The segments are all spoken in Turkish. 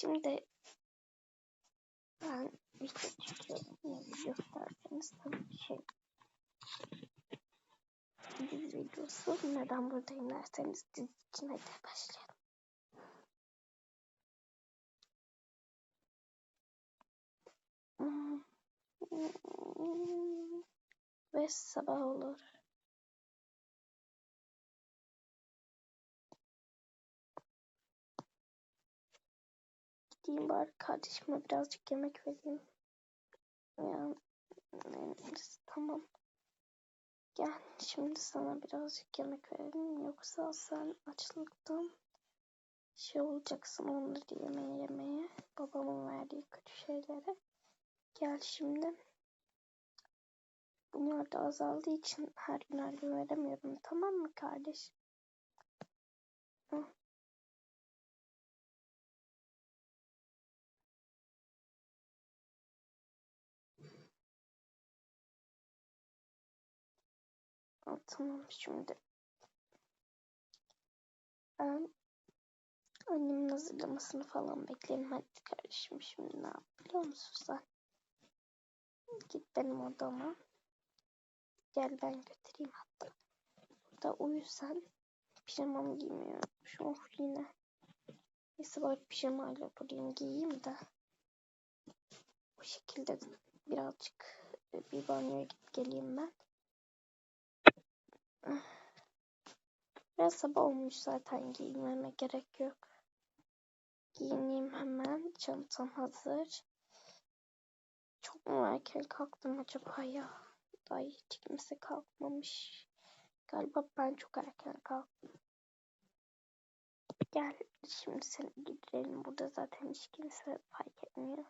Şimdi ben video çekiyorum. Ne gösterseniz tabii bir şey. Dizi videosu. Neden buradayım derseniz dizi için hadi başlayalım. Hmm. Ve sabah olur. Gideyim bari kardeşime birazcık yemek vereyim. Neyse, tamam. Gel şimdi sana birazcık yemek verelim. Yoksa sen açlıktan şey olacaksın onları yemeye yemeye. Babamın verdiği kötü şeylere. Gel şimdi. Bunlar da azaldığı için her gün her gün veremiyorum. Tamam mı kardeş? Hı. Tamam şimdi. Ben annemin hazırlamasını falan bekleyelim. Hadi kardeşim şimdi ne yap biliyor musun sen? Git benim odama. Gel ben götüreyim hatta. Burada uyu sen. Pijamamı giymiyorum. Şu of yine. Neyse bari pijamayla durayım giyeyim de. Bu şekilde birazcık bir banyoya gidip geleyim ben. Biraz sabah olmuş zaten giyinmeme gerek yok. Giyineyim hemen. Çantam hazır. Çok mu erken kalktım acaba ya? Daha hiç kimse kalkmamış. Galiba ben çok erken kalktım. Gel şimdi seni giderelim. Burada zaten hiç kimse fark etmiyor.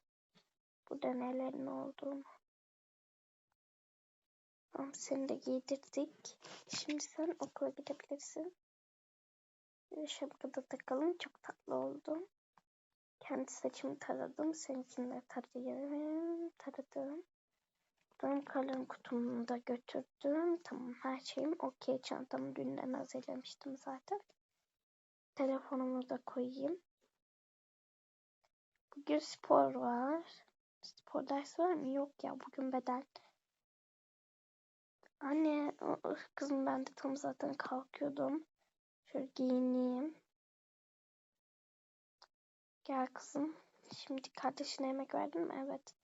Burada nelerin olduğunu. Tamam seni de giydirdik. Şimdi sen okula gidebilirsin. Ve şapkada takalım. Çok tatlı oldum. Kendi saçımı taradım. Seninkini de tarayayım. Taradım. Benim kalem kutumu da götürdüm. Tamam her şeyim okey. Çantamı dünden hazırlamıştım zaten. Telefonumu da koyayım. Bugün spor var. Spor dersi var mı? Yok ya bugün beden. Anne kızım ben de tam zaten kalkıyordum. Şöyle giyineyim. Gel kızım. Şimdi kardeşine yemek verdin mi? Evet.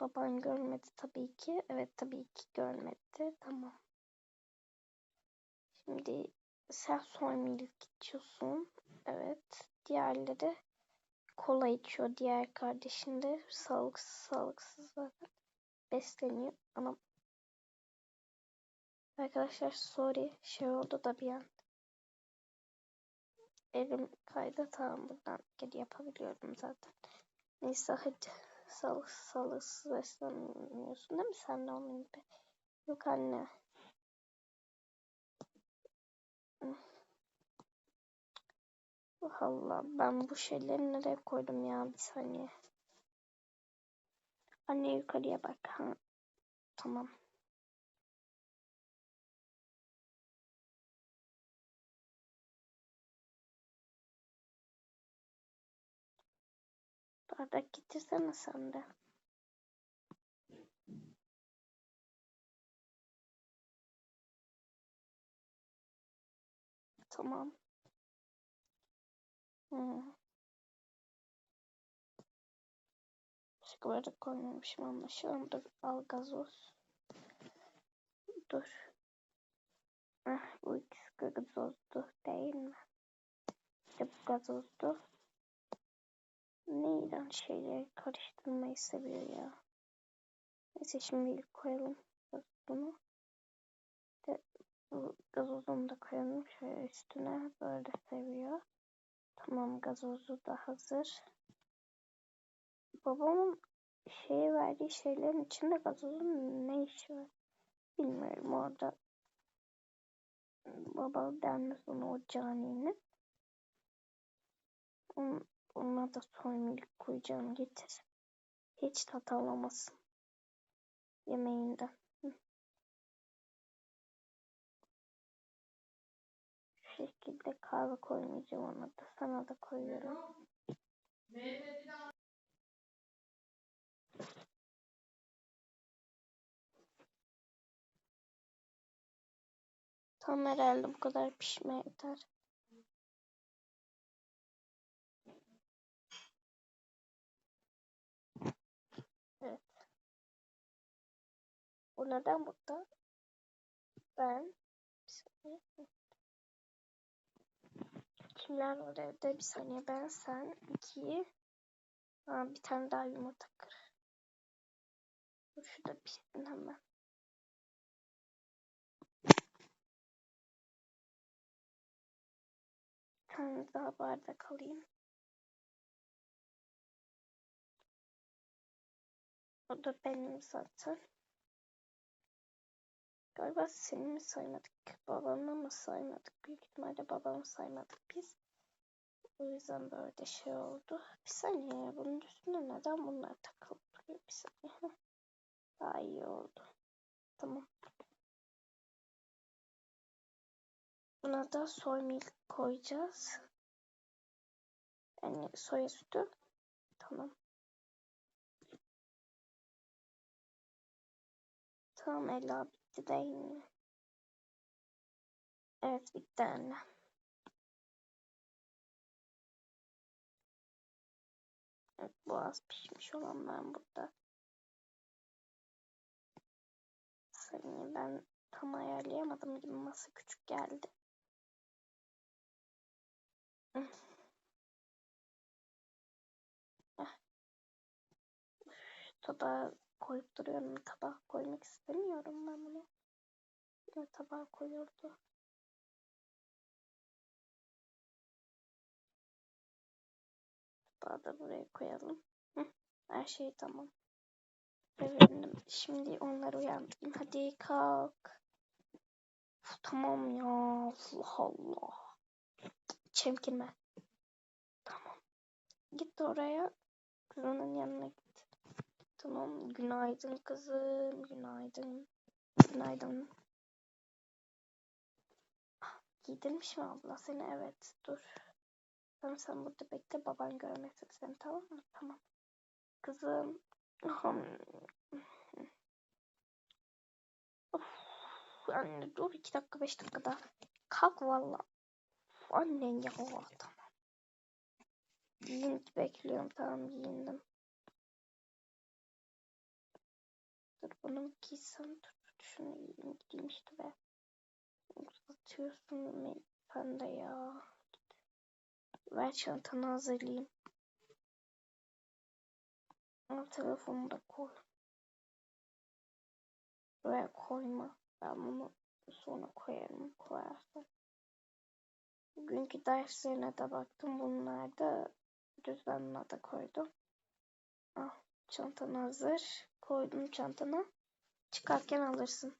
Baban görmedi tabii ki. Evet tabii ki görmedi. Tamam. Şimdi sen soy milk içiyorsun. Evet. Diğerleri kola içiyor. Diğer kardeşin de sağlıksız sağlıksız zaten besleniyor. Ama arkadaşlar sorry şey oldu da bir an. Elim kaydı tamam buradan geri yapabiliyorum zaten. Neyse hadi sağlık sağlıksız beslenmiyorsun değil mi sen de onun gibi? Yok anne. Allah ben bu şeyleri nereye koydum ya bir saniye. Anne yukarıya bak. Ha. Tamam. Bardak getirsene sen de. Tamam. Hı. Başka bardak koymamışım anlaşılan. Dur al gazoz. Dur. Ah, bu ikisi gazozdu değil mi? İşte bu gazozdu. Ne iğrenç şeyleri karıştırmayı seviyor ya. Neyse şimdi koyalım bunu. De, bu gazozunu da koyalım şöyle üstüne. Böyle seviyor. Tamam gazozu da hazır. Babamın şeye verdiği şeylerin içinde gazozun ne işi var? Bilmiyorum orada. Baba denmez ona o caninin. Onun, ona da soy milk koyacağım getir. Hiç tat alamasın. Yemeğinden. Hı. Şu şekilde kahve koymayacağım ona da. Sana da koyuyorum. Tam herhalde bu kadar pişme yeter. Evet. O neden burada? Ben. Kimler var evde? Bir saniye ben, sen, iki. Ha, bir tane daha yumurta kır. Şurada pişsin hemen. Bir tane daha bardak alayım. O da benim zaten. Galiba seni mi saymadık? Babamı mı saymadık? Büyük ihtimalle babamı saymadık biz. O yüzden böyle şey oldu. Bir saniye bunun üstüne neden bunlar takılı duruyor? Bir saniye. Daha iyi oldu. Tamam. Buna da soy milk koyacağız. Yani soya sütü. Tamam. Tamam Ela bitti değil mi? Evet bitti anne. Evet, bu az pişmiş olan ben burada. Saniye ben tam ayarlayamadım gibi masa küçük geldi. Tabağa koyup duruyorum. Tabağa koymak istemiyorum ben bunu. Yine tabağa koyuldu. Tabağı da buraya koyalım. Hı, her şey tamam. Efendim, şimdi onları uyandırayım. Hadi kalk. Uf, tamam ya. Allah Allah. Çemkirme. Tamam. Git oraya. Kızının yanına git. Tamam. Günaydın kızım. Günaydın. Günaydın. Ah, Giydirmiş mi abla seni? Evet. Dur. Tamam sen burada bekle. Baban görmesin seni tamam mı? Tamam. Kızım. Of, anne dur iki dakika beş dakika daha. Kalk valla. Annen ya tamam. Giyin bekliyorum tamam giyindim. Bunu giysem dur, dur şunu giyeyim gideyim işte be. Uzatıyorsun beni sen de ya. Ver çantanı hazırlayayım. Al telefonu da koy. Buraya koyma. Ben bunu sonra koyarım koyarsan. Bugünkü derslerine de baktım. Bunlar da düzenine de koydum. Al çantan hazır. Koydum çantana. Çıkarken alırsın.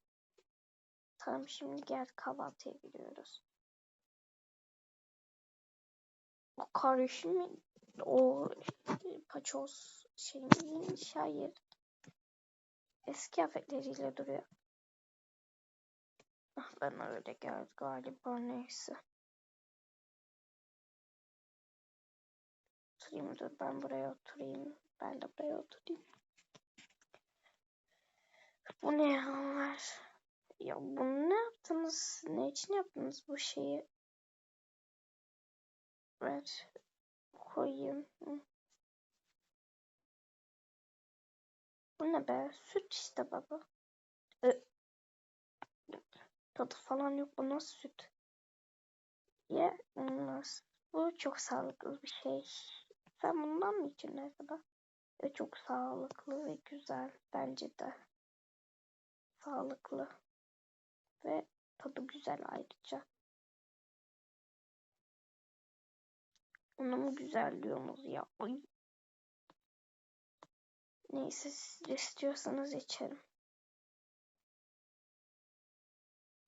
Tamam şimdi gel kahvaltıya gidiyoruz. O kardeşim o paçoz şeyin şair eski afetleriyle duruyor. Ah ben öyle geldi galiba neyse. Oturayım dur ben buraya oturayım. Ben de buraya oturayım. Bu ne ya? Ya bunu ne yaptınız? Ne için yaptınız bu şeyi? Ver. Koyayım. Bu ne be? Süt işte baba. Ee, tadı falan yok. Bu nasıl süt? Ye. Nasıl? Bu çok sağlıklı bir şey. Sen bundan mı içtin acaba? Ve çok sağlıklı ve güzel. Bence de. Sağlıklı. Ve tadı güzel ayrıca. Onu mu güzel ya? Ay. Neyse siz istiyorsanız içerim.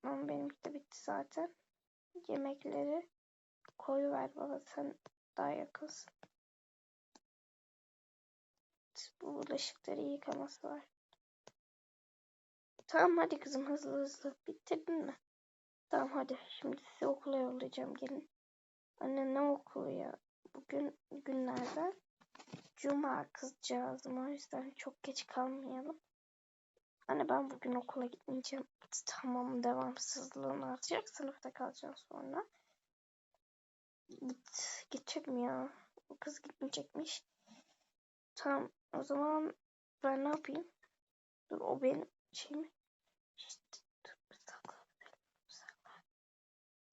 Ama benimki de bitti zaten. Yemekleri koyuver baba sen daha yakınsın. Bu bulaşıkları yıkaması var. Tamam hadi kızım hızlı hızlı. Bitirdin mi? Tamam hadi şimdi sizi okula yollayacağım gelin. Anne ne okulu ya? Bugün günlerden Cuma kızcağızım o yüzden çok geç kalmayalım. Anne ben bugün okula gitmeyeceğim. Tamam devamsızlığını atacak sınıfta kalacağım sonra. Git, gidecek mi ya? O kız gitmeyecekmiş. Tamam o zaman ben ne yapayım? Dur o benim şeyim. İşte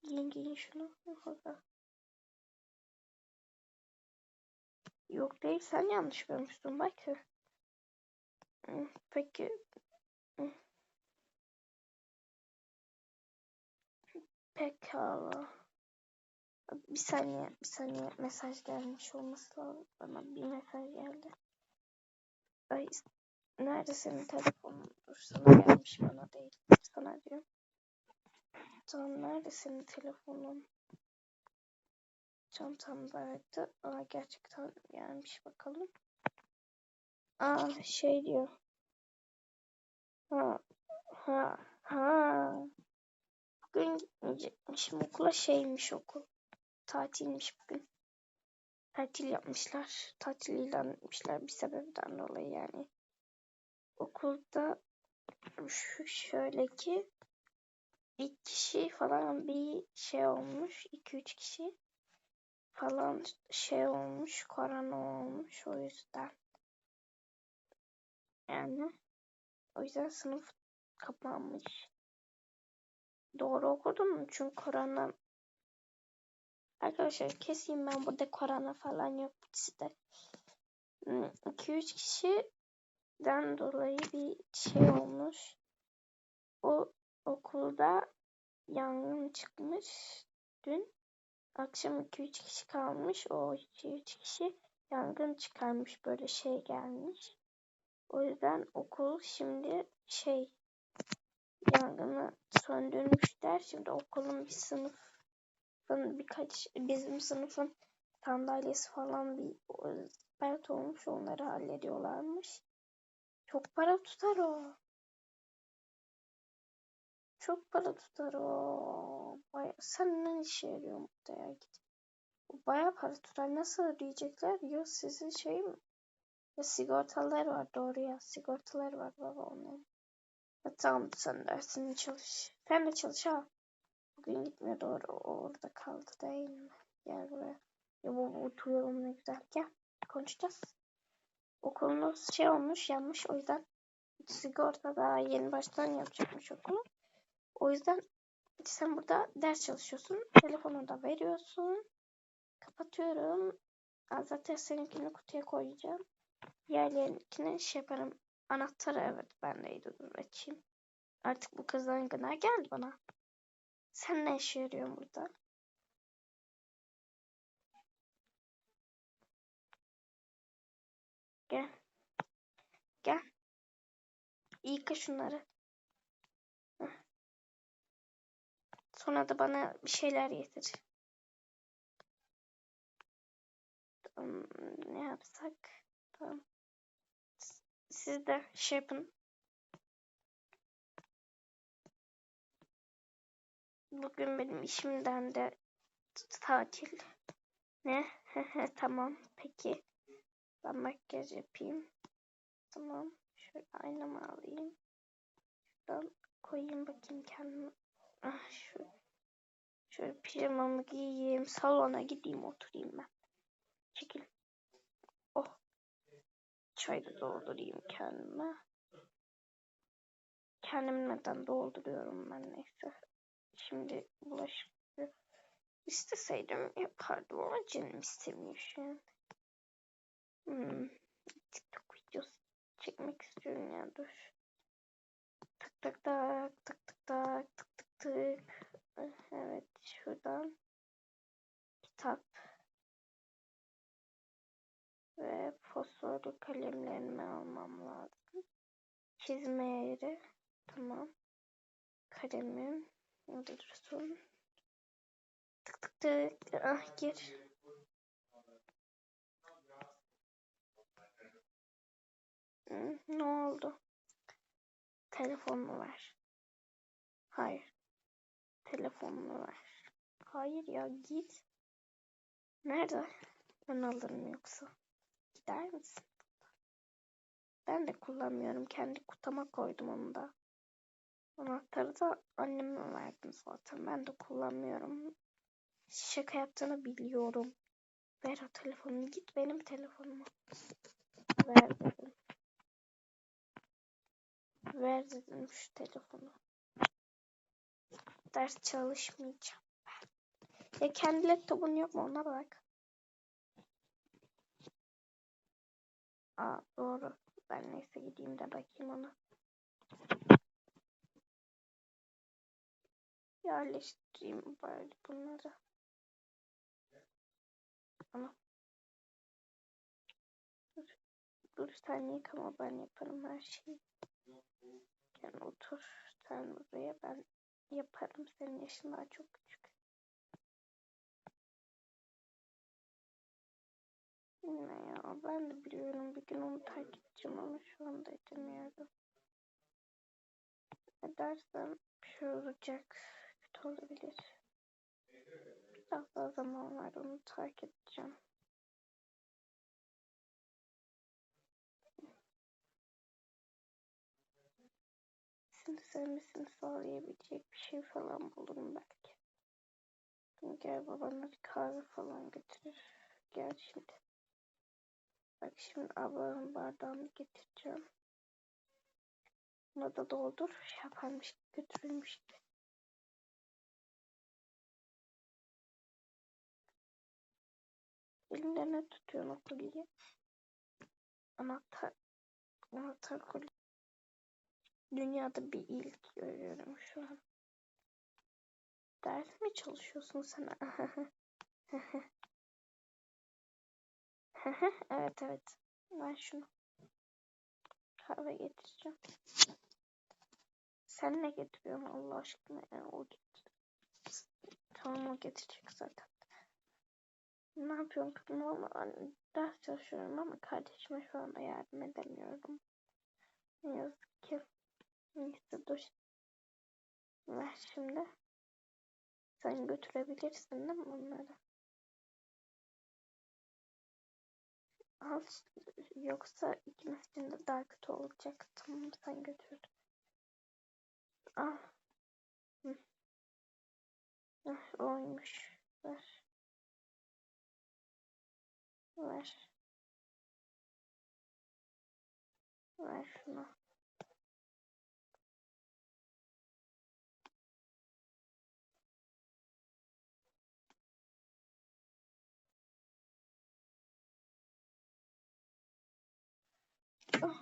Giyin giyin şunu. Orada. Yok değil sen yanlış görmüşsün bak. Peki. Pekala. Bir saniye, bir saniye mesaj gelmiş olması lazım. Bana bir mesaj geldi. Ay, nerede senin telefonun? Dur sana gelmiş bana değil. Sana diyorum. Tamam nerede senin telefonun? Çantamdaydı. Aa gerçekten gelmiş bakalım. Aa şey diyor. Ha ha ha. Bugün gitmeyecekmişim okula şeymiş okul. Tatilmiş bugün. Tatil yapmışlar. Tatil ilan etmişler bir sebepten dolayı yani. Okulda şu şöyle ki ilk kişi falan bir şey olmuş. 2-3 kişi falan şey olmuş. Korona olmuş o yüzden. Yani o yüzden sınıf kapanmış. Doğru okudum mu? Çünkü korona Arkadaşlar keseyim ben burada korona falan yok bizde. 2-3 kişiden dolayı bir şey olmuş. O okulda yangın çıkmış dün. Akşam 2-3 kişi kalmış. O 2-3 kişi yangın çıkarmış böyle şey gelmiş. O yüzden okul şimdi şey yangını söndürmüşler. Şimdi okulun bir sınıfın birkaç bizim sınıfın sandalyesi falan bir belt olmuş onları hallediyorlarmış. Çok para tutar o. Çok para tutar o. Baya, sen ne işe yarıyor burada ya git. Baya para tutar. Nasıl ödeyecekler? Ya sizin şey mi? Ya sigortalar var doğru ya. Sigortalar var baba onların. Ya tamam sen dersini çalış. Sen de çalış ha. Bugün gitmiyor doğru. O orada kaldı değil mi? Gel buraya. Ya bu oturuyorum ne güzel. Gel konuşacağız. Okulunuz şey olmuş yanmış o yüzden sigorta daha yeni baştan yapacakmış okulu. O yüzden sen burada ders çalışıyorsun. Telefonu da veriyorsun. Kapatıyorum. Zaten seninkini kutuya koyacağım. Diğerlerinkini şey yaparım. Anahtarı evet bendeydi. Dur açayım. Artık bu kızların gına geldi bana. Sen ne işe yarıyorsun burada? Gel. Gel. Yıka şunları. Sonra da bana bir şeyler getir. Ne yapsak? Siz de şey yapın. Bugün benim işimden de tatil. Ne? tamam. Peki. Ben makyaj yapayım. Tamam. Şöyle aynamı alayım. Şuradan koyayım bakayım kendime. Ah şu. Şöyle pijamamı giyeyim. Salona gideyim oturayım ben. Çekil. Oh. Çay da doldurayım kendime. Kendim neden dolduruyorum ben neyse. Şimdi bulaşık isteseydim yapardım ama canım istemiyor şu an. Hmm. TikTok videosu çekmek istiyorum ya dur. Tak tak tak tak tak tak tak tak. Evet şuradan kitap ve fosforlu kalemlerimi almam lazım. Çizme yeri tamam. Kalemim orada dursun. Tık tık tık. Ah gir. Hı, ne oldu? Telefonumu ver. Hayır. Telefonumu ver. Hayır ya git. Nerede? Ben alırım yoksa. Gider misin? Ben de kullanmıyorum. Kendi kutama koydum onu da. Anahtarı da anneme verdim zaten. Ben de kullanmıyorum. Şaka yaptığını biliyorum. Ver o telefonunu. Git benim telefonumu. Ver dedim. Ver dedim şu telefonu. Ders çalışmayacağım. Ya kendi laptopun yok mu ona bak. Aa doğru. Ben neyse gideyim de bakayım ona. Yerleştireyim bari bunları. Ana. Dur. Dur sen yıkama ben yaparım her şeyi. Gel otur. Sen buraya ben yaparım. Senin yaşın daha çok küçük. Ne ya ben de biliyorum bir gün onu terk edeceğim ama şu anda edemiyorum. Edersem bir şey olacak. Kötü olabilir. Biraz daha zaman var onu terk edeceğim. Seni sevmesini sağlayabilecek bir şey falan bulurum belki. Gel babana bir kahve falan götürür. Gel şimdi. Bak şimdi ablamın bardağını getireceğim. Buna da doldur. Şey yaparmış götürülmüş gibi. Elinde ne tutuyorsun o kolye? Anahtar. Anahtar kolye. Dünyada bir ilk görüyorum şu an. Ders mi çalışıyorsun sen? evet evet. Ben şunu. Kahve getireceğim. Sen ne getiriyorsun Allah aşkına? Yani o getir. Tamam o getirecek zaten. Ne yapıyorum kızım hani ders çalışıyorum ama kardeşime şu anda yardım edemiyorum. Ne yazık ki. Neyse dur. Ver şimdi. Sen götürebilirsin değil mi bunları? Al yoksa ikimizin de daha kötü olacak. Tamam sen götür. Al. Hı. Ah, oymuş. Ver. Ver. Ver şunu. Oh.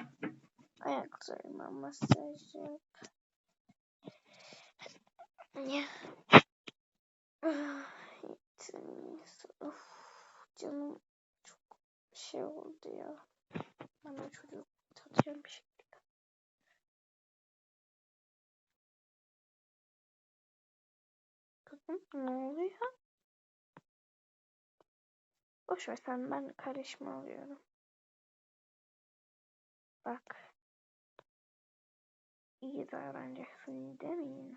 Ayaklarıma masaj yap. Ya. Of, canım çok şey oldu ya. Ben o çocuğu tatacağım bir şekilde. Kızım ne oluyor? Boş ver sen ben karışma alıyorum. Bak. İyi davranacaksın yine?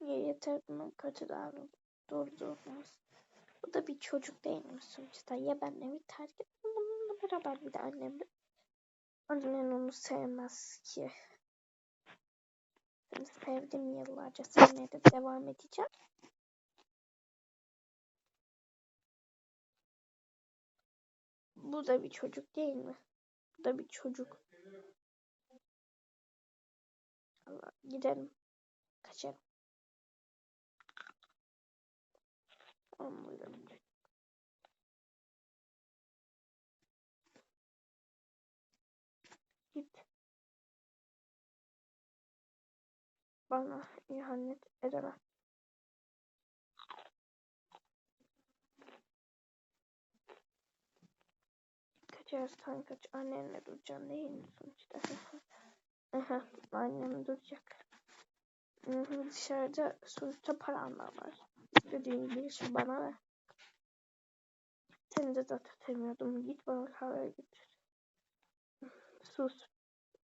Ya yeter bunun kötü davranış durdurmaz. Bu da bir çocuk değil mi sonuçta? Ya ben evi terk etmem bununla beraber bir de annem Annen onu sevmez ki. Seni sevdim yıllarca sevmeye de devam edeceğim. Bu da bir çocuk değil mi? Bu da bir çocuk. Allah gidelim. Kaçarım. Anlıyorum. Git. Bana ihanet edemez. yapacağız kanka? Annenle duracaksın değil mi sonuçta? Annem duracak. Dışarıda sonuçta paranla var. İstediğin gibi şu bana ver. Seni de zaten sevmiyordum. Git bana kahve getir. Sus.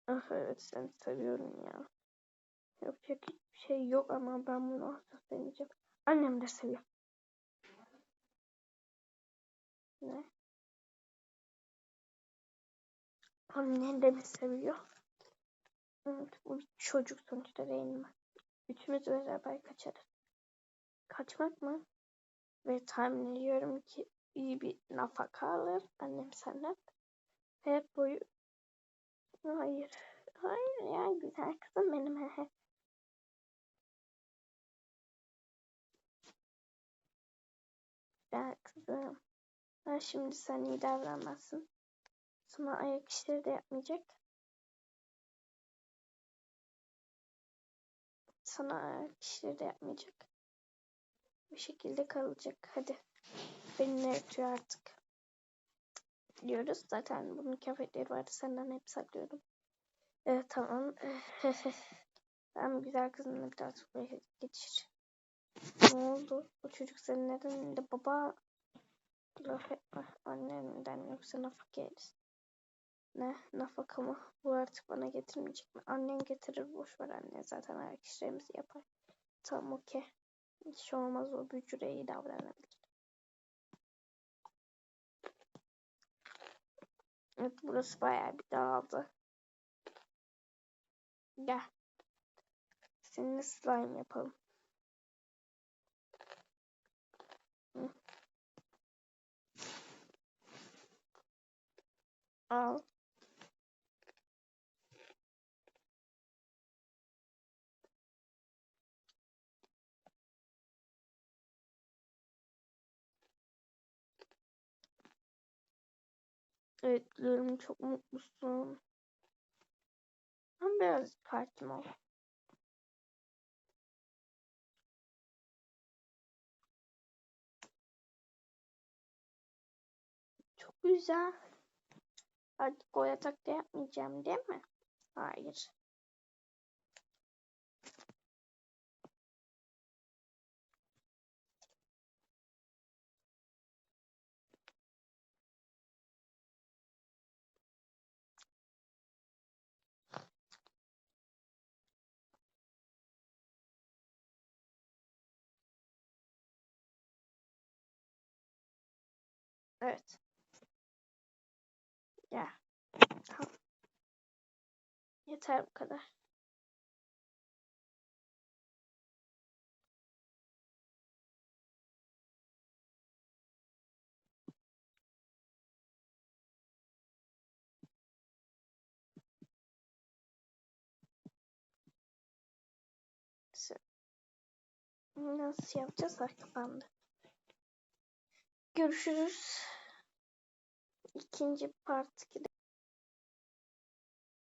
Ah evet seni seviyorum ya. Yapacak hiçbir şey yok ama ben bunu asla sevmeyeceğim. Annem de seviyor. Ne? Annen de mi seviyor? Evet, bu bir çocuk sonuçta değil mi? Üçümüz beraber kaçarız. Kaçmak mı? Ve tahmin ediyorum ki iyi bir nafaka alır annem senden. Hayat boyu... Hayır. Hayır ya güzel kızım benim. Güzel kızım. Ha, şimdi sen iyi davranmazsın. Sana ayak işleri de yapmayacak. Sana ayak işleri de yapmayacak. Bir şekilde kalacak. Hadi. Beni ne ötüyor artık. Diyoruz. Zaten bunun kıyafetleri vardı. Senden hep saklıyorum. Evet tamam. ben güzel kızımla bir daha sofraya geçir. Ne oldu? O çocuk senin neden elinde baba laf etme. Annenden yoksa nafaka yeriz. Ne? Nafaka mı? Bu artık bana getirmeyecek mi? Annen getirir. Boş ver anne. Zaten ayak işlerimizi yapar. Tamam okey. Hiç şey olmaz o bücüre iyi davranabilir. Evet burası bayağı bir dağıldı. Gel. Seninle slime yapalım. Al. Evet diyorum çok mutlusun. Ben biraz kartım ol. Çok güzel. Artık o yatakta yapmayacağım değil mi? Hayır. Evet. Ya. Tamam. Yeter bu kadar. Nasıl yapacağız? Ha. Görüşürüz. İkinci part 2'de.